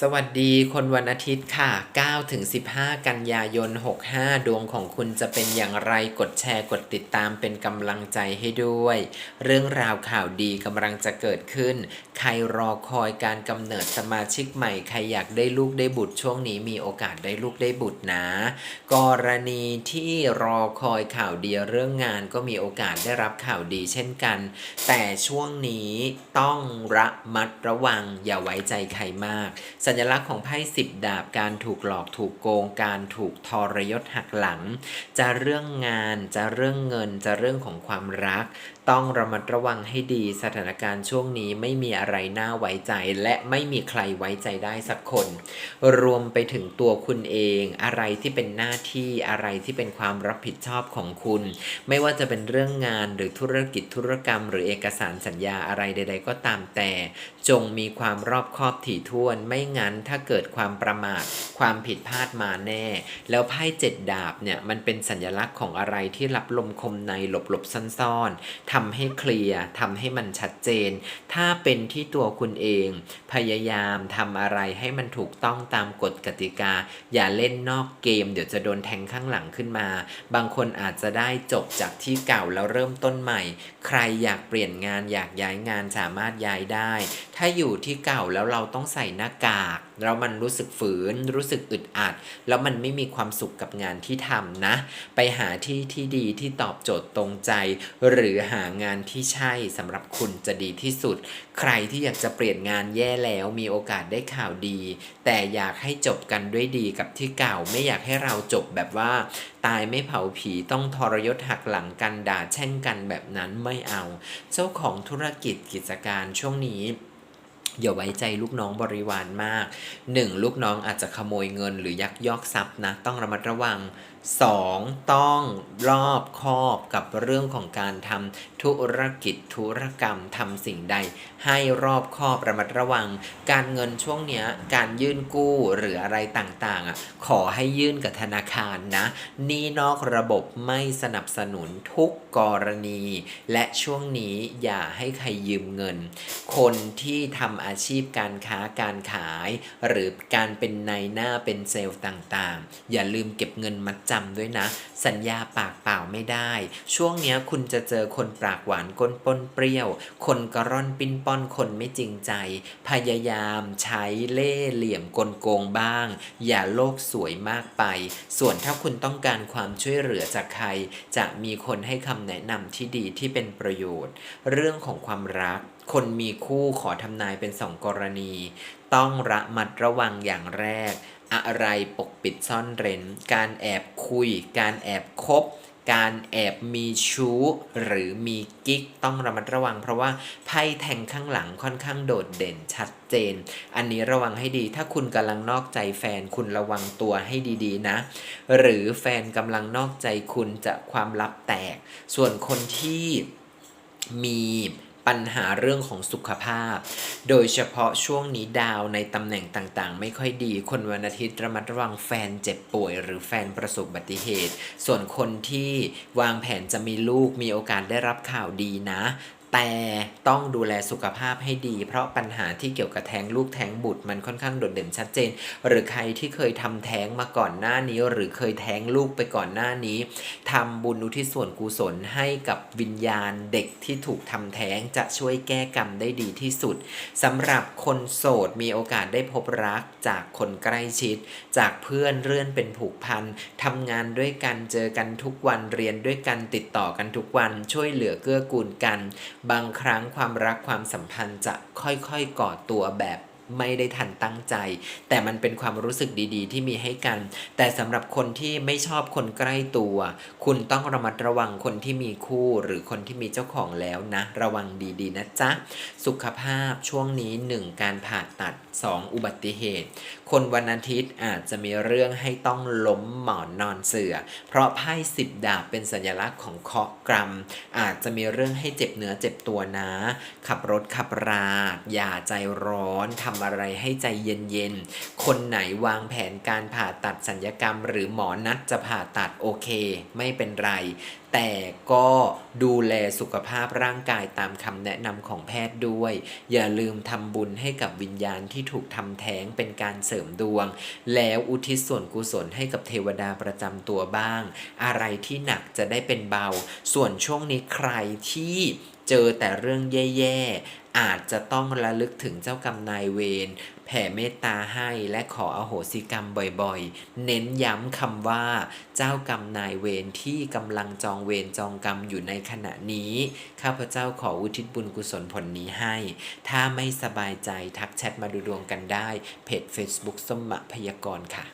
สวัสดีคนวันอาทิตย์ค่ะ 9 ถึง 15 กันยายน 65 ดวงของคุณจะเป็นอย่างไร กดแชร์กดติดตามเป็นกำลังใจให้ด้วย เรื่องราวข่าวดีกำลังจะเกิดขึ้น ใครรอคอยการกำเนิดสมาชิกใหม่ ใครอยากได้ลูกได้บุตรช่วงนี้มีโอกาสได้ลูกได้บุตรนะ กรณีที่รอคอยข่าวดีเรื่องงานก็มีโอกาสได้รับข่าวดีเช่นกัน แต่ช่วงนี้ต้องระมัดระวังอย่าไว้ใจใครมากสัญลักษณ์ของไพ่สิบดาบการถูกหลอกถูกโกง การถูกทรยศหักหลัง จะเรื่องงาน จะเรื่องเงิน จะเรื่องของความรักต้องระมัดระวังให้ดีสถานการณ์ช่วงนี้ไม่มีอะไรน่าไว้ใจ และไม่มีใครไว้ใจได้สักคน รวมไปถึงตัวคุณเอง อะไรที่เป็นหน้าที่อะไรที่เป็นความรับผิดชอบของคุณ ไม่ว่าจะเป็นเรื่องงานหรือธุรกิจธุรกรรม หรือเอกสารสัญญาอะไรใด ๆ ก็ตามแต่ จงมีความรอบคอบถี่ถ้วน ไม่งั้นถ้าเกิดความประมาทความผิดพลาดมาแน่ แล้วไพ่เจ็ดดาบเนี่ยมันเป็นสัญลักษณ์ของอะไรที่รับลมคมในหลบหลบซ่อนๆทำให้เคลียร์ทำให้มันชัดเจน ถ้าเป็นที่ตัวคุณเอง พยายามทำอะไรให้มันถูกต้องตามกฎกติกา อย่าเล่นนอกเกม เดี๋ยวจะโดนแทงข้างหลังขึ้นมา บางคนอาจจะได้จบจากที่เก่าแล้วเริ่มต้นใหม่ ใครอยากเปลี่ยนงานอยากย้ายงานสามารถย้ายได้ ถ้าอยู่ที่เก่าแล้วเราต้องใส่หน้ากาก แล้วมันรู้สึกฝืน รู้สึกอึดอัด แล้วมันไม่มีความสุขกับงานที่ทำนะ ไปหาที่ที่ดีที่ตอบโจทย์ตรงใจ หรือหางานที่ใช่สำหรับคุณจะดีที่สุด ใครที่อยากจะเปลี่ยนงานแย่แล้วมีโอกาสได้ข่าวดี แต่อยากให้จบกันด้วยดีกับที่เก่าไม่อยากให้เราจบแบบว่า ตายไม่เผาผีต้องทรยศหักหลังกันด่าแช่งกันแบบนั้นไม่เอา เจ้าของธุรกิจกิจการช่วงนี้ อย่าไว้ใจลูกน้องบริวารมาก 1. ลูกน้องอาจจะขโมยเงินหรือยักยอกทรัพย์นะ ต้องระมัดระวัง 2. ต้องรอบคอบกับเรื่องของการทำธุรกิจธุรกรรมทำสิ่งใด ให้รอบคอบระมัดระวัง การเงินช่วงเนี้ยการยื่นกู้หรืออะไรต่างๆอะขอให้ยื่นกับธนาคารนะนี้นอกระบบไม่สนับสนุนทุกกรณี และช่วงนี้อย่าให้ใครยืมเงิน คนที่ทำอาชีพการค้าการขาย หรือการเป็นนายหน้าเป็นเซลล์ต่างๆ อย่าลืมเก็บเงินมัดจำด้วยนะ สัญญาปากเปล่าไม่ได้ ช่วงนี้คุณจะเจอคนปากหวานก้นปนเปรี้ยว คนกระร่อนปิ้นป้อนคนไม่จริงใจ พยายามใช้เล่ห์เหลี่ยมกลโกงบ้าง อย่าโลกสวยมากไป ส่วนถ้าคุณต้องการความช่วยเหลือจากใคร จะมีคนให้คำแนะนำที่ดีที่เป็นประโยชน์ เรื่องของความรักคนมีคู่ขอทำนายเป็นสองกรณี ต้องระมัดระวังอย่างแรก อะไรปกปิดซ่อนเร้น การแอบคุย การแอบคบ การแอบมีชู้ หรือมีกิ๊กต้องระมัดระวัง เพราะว่าไพ่แทงข้างหลังค่อนข้างโดดเด่นชัดเจน อันนี้ระวังให้ดี ถ้าคุณกำลังนอกใจแฟนคุณระวังตัวให้ดีๆนะ หรือแฟนกำลังนอกใจคุณจะความลับแตก ส่วนคนที่มี ปัญหาเรื่องของสุขภาพ โดยเฉพาะช่วงนี้ดาวในตำแหน่งต่างๆ ไม่ค่อยดี คนวันอาทิตย์ระมัดระวังแฟนเจ็บป่วย หรือแฟนประสบอุบัติเหตุ ส่วนคนที่วางแผนจะมีลูกมีโอกาสได้รับข่าวดีนะ แต่ต้องดูแลสุขภาพให้ดี เพราะปัญหาที่เกี่ยวกับแท้งลูกแท้งบุตรมันค่อนข้างโดดเด่นชัดเจน หรือใครที่เคยทำแท้งมาก่อนหน้านี้ หรือเคยแท้งลูกไปก่อนหน้านี้ทำบุญอุทิศส่วนกุศลให้กับวิญญาณเด็กที่ถูกทำแท้งจะช่วยแก้กรรมได้ดีที่สุดสำหรับคนโสดมีโอกาสได้พบรักจากคนใกล้ชิด จากเพื่อนเรื่อนเป็นผูกพันทำงานด้วยกันเจอกันทุกวันเรียนด้วยกันติดต่อกันทุกวันช่วยเหลือเกื้อกูลกันบางครั้งความรักความสัมพันธ์จะค่อยๆก่อตัวแบบ ไม่ได้ทันตั้งใจ แต่มันเป็นความรู้สึกดีๆ ที่มีให้กัน แต่สำหรับคนที่ไม่ชอบคนใกล้ตัว คุณต้องระมัดระวังคนที่มีคู่หรือคนที่มีเจ้าของแล้วนะ ระวังดีๆ นะจ๊ะ สุขภาพช่วงนี้ 1. การผ่าตัด 2. อุบัติเหตุ คนวันอาทิตย์อาจจะมีเรื่องให้ต้องล้มหมอนนอนเสือเพราะไพ่สิบดาบเป็นสัญลักษณ์ของเคาะกรรม อาจจะมีเรื่องให้เจ็บเนื้อเจ็บตัวนะ ขับรถขับราอย่าใจร้อนทำำอะไรให้ใจเย็นๆ คนไหนวางแผนการผ่าตัดสัญญกรรม หรือหมอนัดจะผ่าตัดโอเค ไม่เป็นไร แต่ก็ดูแลสุขภาพร่างกายตามคำแนะนำของแพทย์ด้วย อย่าลืมทำบุญให้กับวิญญาณที่ถูกทำแท้งเป็นการเสริมดวง แล้วอุทิศส่วนกุศลให้กับเทวดาประจำตัวบ้าง อะไรที่หนักจะได้เป็นเบา ส่วนช่วงนี้ใครที่เจอแต่เรื่องแย่ ๆ อาจจะต้องระลึกถึงเจ้ากรรมนายเวรแผ่เมตตาให้และขออโหสิกรรมบ่อยๆ เน้นย้ำคำว่า เจ้ากรรมนายเวรที่กำลังจองเวรจองกรรมอยู่ในขณะนี้ ข้าพเจ้าขออุทิศบุญกุศลผลนี้ให้ ถ้าไม่สบายใจทักแชทมาดูดวงกันได้ เพจ Facebook สมมะพยากรณ์ค่ะ